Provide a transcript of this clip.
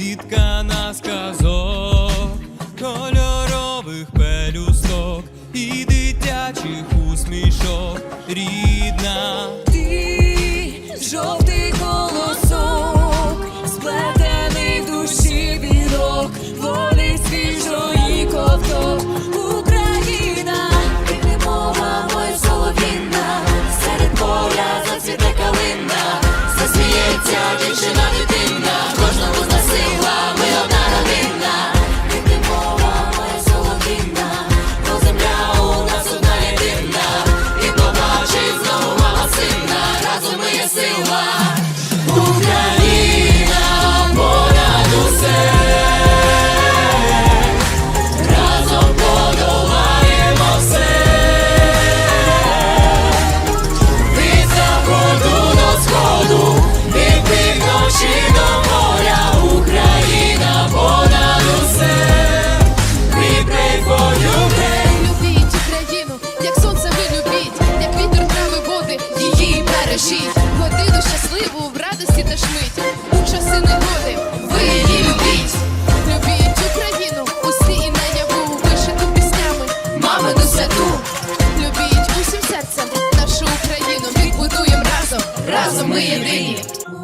зіткана на сказок, кольорових пелюсток і дитячих усмішок рідна. Ти жов... Cuidem!